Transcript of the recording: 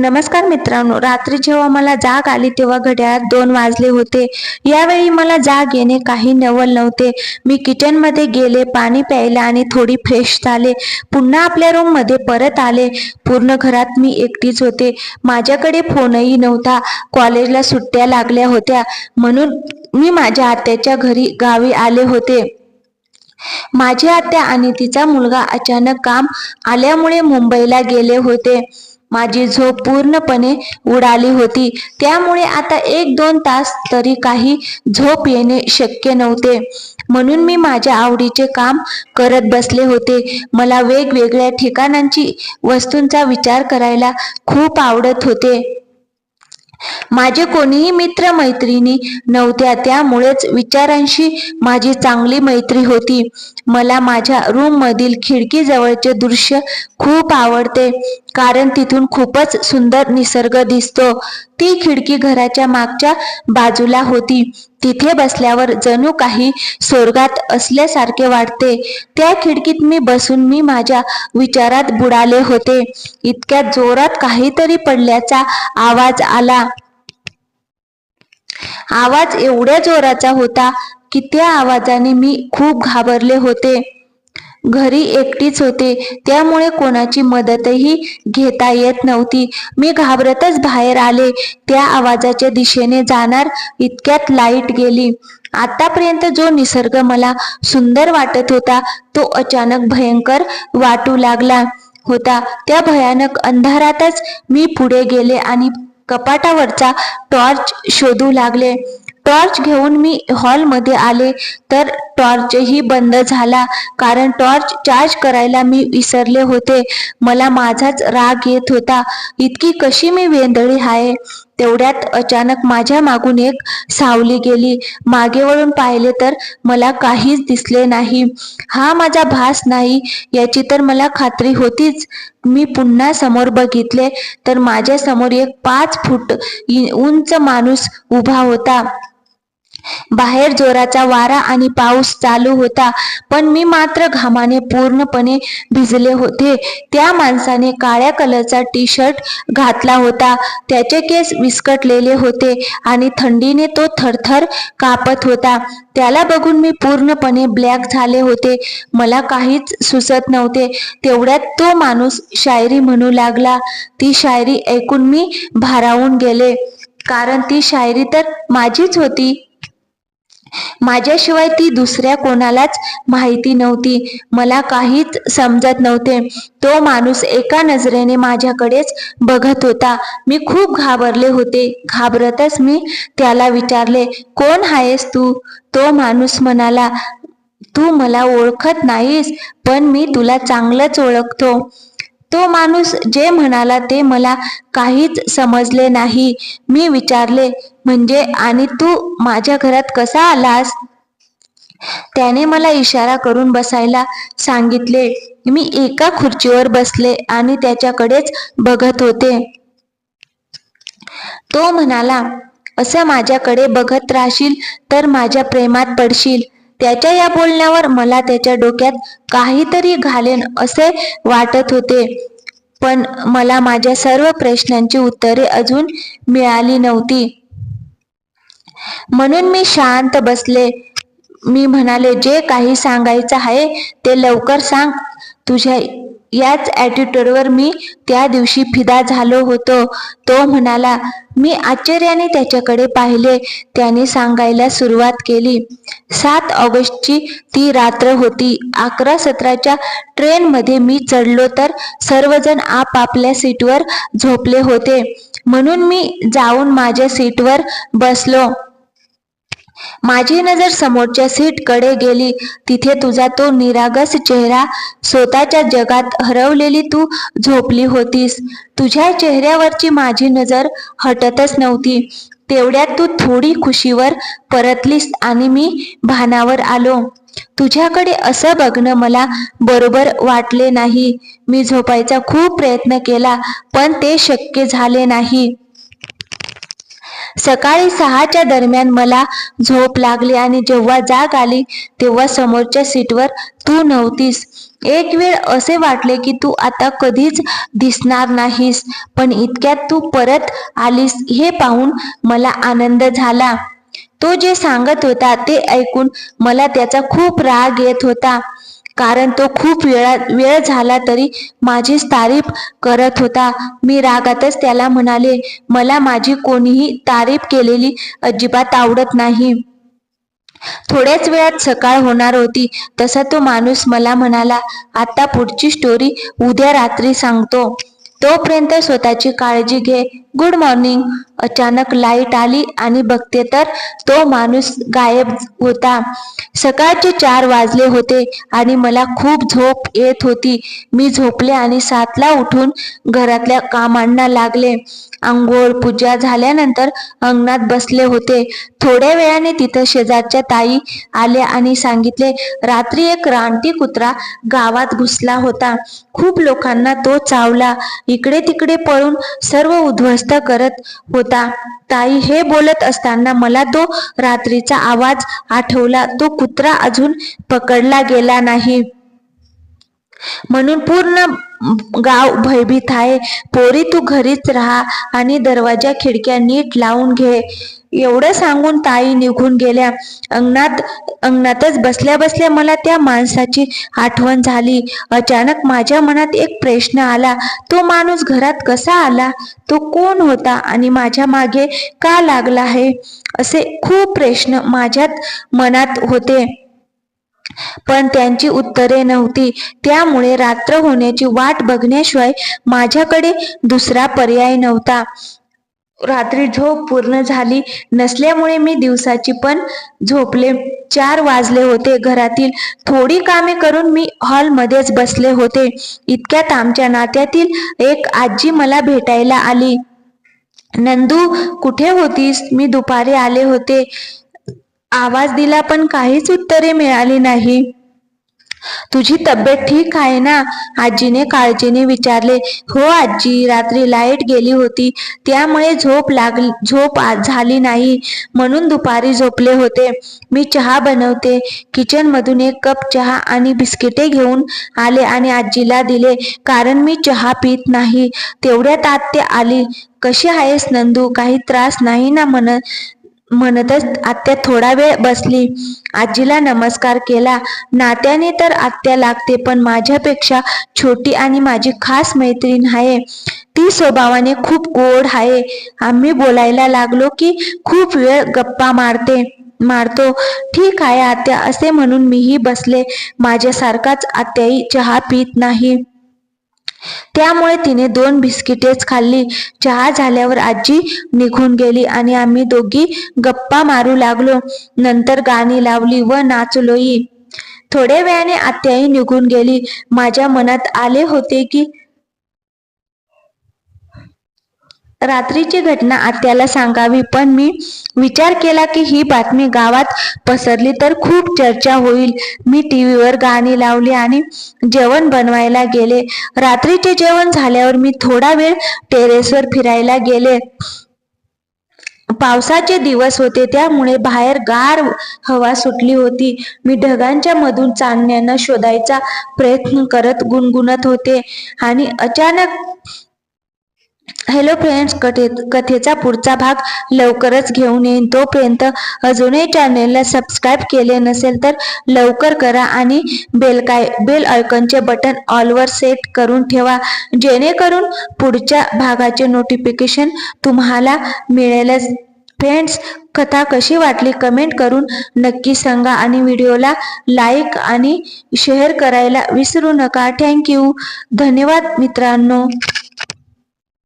नमस्कार मित्रांनो रात्री जेव्हा मला जाग आली तेव्हा घड्याळात दोन वाजले होते. यावेळी मला जाग येणे काही नवल नव्हते. मी किचनमध्ये गेले पाणी प्यायला आणि थोडी फ्रेश झाले. पुन्हा आपल्या रूममध्ये परत आले. पूर्ण घरात मी एकटीच होते. माझ्याकडे फोनही नव्हता. कॉलेजला सुट्ट्या लागल्या होत्या. म्हणून मी माझ्या आत्याच्या घरी गावी आले होते. माझी आत्या आणि तिचा मुलगा अचानक काम आल्यामुळे मुंबईला गेले होते. माझी झोप पूर्णपणे उडाली होती. त्यामुळे आता एक दोन तास तरी काही झोप येणे शक्य नव्हते. म्हणून मी माझ्या आवडीचे काम करत बसले होते. मला वेगवेगळ्या ठिकाणांची वस्तूंचा विचार करायला खूप आवडत होते. माझे कोणीही मित्र मैत्रिणी नव्हत्या त्यामुळेच विचारांशी माझी चांगली मैत्री होती. मला माझ्या रूम मधील खिडकी जवळचे दृश्य खूप आवडते. कारण तिथून खूपच सुंदर निसर्ग दिसतो. ती खिडकी घराच्या मागच्या बाजूला होती. तिथे बसल्यावर जणू काही स्वर्गात असल्यासारखे वाटते. त्या खिडकीत मी बसून मी माझ्या विचारात बुडाले होते. इतक्या जोरात काहीतरी पडल्याचा आवाज आला. आवाज एवढ्या जोराचा होता की त्या आवाजाने मी खूप घाबरले होते. घरी एकटीच होते. त्यामुळे कोणाची मदतही घेता येत नव्हती. मी घाबरतच बाहेर आले. त्या आवाजाच्या दिशेने जाणार इतक्यात लाइट गेली. आतापर्यंत जो निसर्ग मला सुंदर वाटत होता तो अचानक भयंकर वाटू लागला होता. त्या भयानक अंधारातच मी पुढे गेले आणि कपाटावरचा टॉर्च शोधू लागले. टॉर्च घेऊन मी हॉलमध्ये आले. तर टॉर्चही बंद झाला. कारण टॉर्च चार्ज करायला मी विसरले होते. मला माझाच राग येत होता. इतकी कशी मी वेंदळी आहे? तेवढ्यात अचानक माझ्या मागून एक सावली गेली. मागे वळून पाहिले तर मला काहीच दिसले नाही. हा माझा भास नाही याची तर मला खात्री होतीच. मी पुन्हा समोर बघितले तर माझ्यासमोर एक पाच फूट उंच माणूस उभा होता. बाहेर जोराचा वारा आणि पाऊस चालू होता पण मी मात्र घामाने पूर्णपणे भिजले होते. त्या माणसाने काळ्या कलरचा टी शर्ट घातला होता. त्याचे केस विस्कटलेले होते आणि थंडीने तो थरथर कापत होता. त्याला बघून मी पूर्णपणे ब्लॅक झाले होते. मला काहीच सुचत नव्हते. तेवढ्यात तो माणूस शायरी म्हणू लागला. ती शायरी ऐकून मी भारावून गेले. कारण ती शायरी तर माझीच होती. माझ्याशिवाय ती दुसऱ्या कोणालाच माहिती नव्हती. मला काहीच समजत नव्हते. तो माणूस एका नजरेने माझ्याकडेच बघत होता. मी खूप घाबरले होते. घाबरतच मी त्याला विचारले कोण आहेस तू? तो माणूस म्हणाला तू मला ओळखत नाहीस पण मी तुला चांगलंच ओळखतो. तो माणूस जे म्हणाला ते मला काहीच समजले नाही. मी विचारले म्हणजे आणि तू माझ्या घरात कसा आलास? त्याने मला इशारा करून बसायला सांगितले मी एका खुर्चीवर बसले आणि त्याच्याकडेच बघत होते. तो म्हणाला असं माझ्याकडे बघत राहशील तर माझ्या प्रेमात पडशील. त्याच्या या बोलण्यावर मला त्याच्या डोक्यात काहीतरी घालेन असे वाटत होते. पण मला माझ्या सर्व प्रश्नांची उत्तरे अजून मिळाली नव्हती. म्हणून मी शांत बसले. मी म्हणाले जे काही सांगायचं आहे ते लवकर सांग. तुझ्या याच ॲटिट्यूडवर मी त्या दिवशी फिदा झालो होतो. तो म्हणाला मी आश्चर्याने त्याच्याकडे पाहिले. त्याने सांगायला सुरुवात केली. सात ऑगस्टची ती रात्र होती. अकरा सतराच्या ट्रेनमध्ये मी चढलो तर सर्वजण आपापल्या सीटवर झोपले होते. म्हणून मी जाऊन माझ्या सीटवर बसलो. माझी नजर समोरच्या सीटकडे गेली. तिथे तुझा तो निरागस चेहरा स्वतःच्या जगात हरवलेली तू झोपली होतीस. तुझ्या चेहऱ्यावरची माझी नजर हटतच नव्हती. तेवढ्यात तू थोडी खुशीवर परतलीस आणि मी भानावर आलो. तुझ्याकडे असं बघणं मला बरोबर वाटले नाही. मी झोपायचा खूप प्रयत्न केला पण ते शक्य झाले नाही. सकाळी सहाच्या दरम्यान मला झोप लागली आणि जेव्हा जाग आली तेव्हा समोरच्या सीटवर तू नव्हतीस. एक वेळ असे वाटले की तू आता कधीच दिसणार नाहीस पण इतक्यात तू परत आलीस हे पाहून मला आनंद झाला. तो जे सांगत होता ते ऐकून मला त्याचा खूप राग येत होता. कारण तो खूप वेळा वेळ झाला तरी माझीच तारीफ करत होता. मी रागातच त्याला म्हणाले मला माझी कोणीही तारीफ केलेली अजिबात आवडत नाही. थोड्याच वेळात सकाळ होणार होती. तसा तो माणूस मला म्हणाला आता पुढची स्टोरी उद्या रात्री सांगतो. तोपर्यंत स्वतःची काळजी घे. गुड मॉर्निंग अचानक लाइट आली आणि बघते तर तो माणूस गायब होता. सकाळचे चार वाजले होते आणि मला खूप झोप येत होती. मी झोपले आणि सातला उठून घरातल्या कामांना लागले. आंघोळ पूजा झाल्यानंतर अंगणात बसले होते. थोड्या वेळाने तिथं शेजारच्या ताई आल्या आणि सांगितले रात्री एक रानटी कुत्रा गावात घुसला होता. खूप लोकांना तो चावला. इकडे तिकडे पळून सर्व उद्ध्वस्त करत होता. ताई हे बोलत असताना मला तो रात्रीचा आवाज आठवला. तो कुत्रा अजून पकडला गेला नाही. म्हणून पूर्ण गाव भयभीत आहे. पोरी तू घरीच राहा आणि दरवाजा खिडक्या नीट लावून घे. एवढं सांगून ताई निघून गेल्या. अंगणात अंगणातच बसल्या बसल्या मला त्या माणसाची आठवण झाली. अचानक माझ्या मनात एक प्रश्न आला. तो माणूस घरात कसा आला? तो कोण होता आणि माझ्या मागे का लागला आहे? असे खूप प्रश्न माझ्यात मनात होते. पण त्यांची उत्तरे नव्हती. त्यामुळे रात्र होण्याची वाट बघण्याशिवाय माझ्याकडे दुसरा पर्याय नव्हता. रात्री झोप पूर्ण झाली नसल्यामुळे मी दिवसाची पण झोपले. चार वाजले होते. घरातील थोडी कामे करून मी हॉलमध्येच बसले होते. इतक्यात आमच्या नात्यातील एक आजी मला भेटायला आली. नंदू कुठे होतीस? मी दुपारी आले होते. आवाज दिला पण काहीच उत्तरे मिळाली नाही. तुझी तब्येत ठीक आहे ना? आजीने काळजीने विचारले. हो आजी रात्री लाइट गेली होती. त्यामुळे झोप लागली झोप झाली नाही. म्हणून दुपारी झोपले होते. मी चहा बनवते. किचन मधून एक कप चहा आणि बिस्किटे घेऊन आले आणि आजीला दिले. कारण मी चहा पित नाही. तेवढ्यात आत्या आली. कशी आहेस नंदू? काही त्रास नाही ना म्हण म्हणतच आत्या थोडा वेळ बसली. आजीला नमस्कार केला. नात्याने तर आत्या लागते पण माझ्यापेक्षा छोटी आणि माझी खास मैत्रीण आहे. ती स्वभावाने खूप गोड आहे. आम्ही बोलायला लागलो की खूप वेळ गप्पा मारते मारतो. ठीक आहे आत्या असे म्हणून मीही बसले. माझ्यासारखाच आत्याही चहा पित नाही. त्यामुळे तिने दोन बिस्किटेच खाल्ली. चहा झाल्यावर आजी निघून गेली आणि आम्ही दोघी गप्पा मारू लागलो. नंतर गाणी लावली व नाचलोही. थोड्या वेळाने आत्याही निघून गेली. माझ्या मनात आले होते की रात्रीची घटना आत्याला सांगावी पण मी विचार केला की ही बातमी गावात पसरली तर खूप चर्चा होईल. मी टीव्हीवर गाणी लावली आणि जेवण बनवायला गेले. रात्रीचे जेवण झाल्यावर मी थोडा वेळ टेरेसवर फिरायला गेले. पावसाचे दिवस होते त्यामुळे बाहेर गार हवा सुटली होती. मी ढगांच्या मधून चांदण्यानं शोधायचा प्रयत्न करत गुणगुणत होते आणि अचानक हॅलो फ्रेंड्स कथे कथेचा पुढचा भाग लवकरच घेऊन येईन. तोपर्यंत अजूनही चॅनेलला सबस्क्राईब केले नसेल तर लवकर करा आणि बेल काय बेल आयकॉनचे बटन ऑलवर सेट करून ठेवा. जेणेकरून पुढच्या भागाचे नोटिफिकेशन तुम्हाला मिळेलच. फ्रेंड्स कथा कशी वाटली कमेंट करून नक्की सांगा आणि व्हिडिओला लाईक आणि शेअर करायला विसरू नका. थँक्यू धन्यवाद मित्रांनो.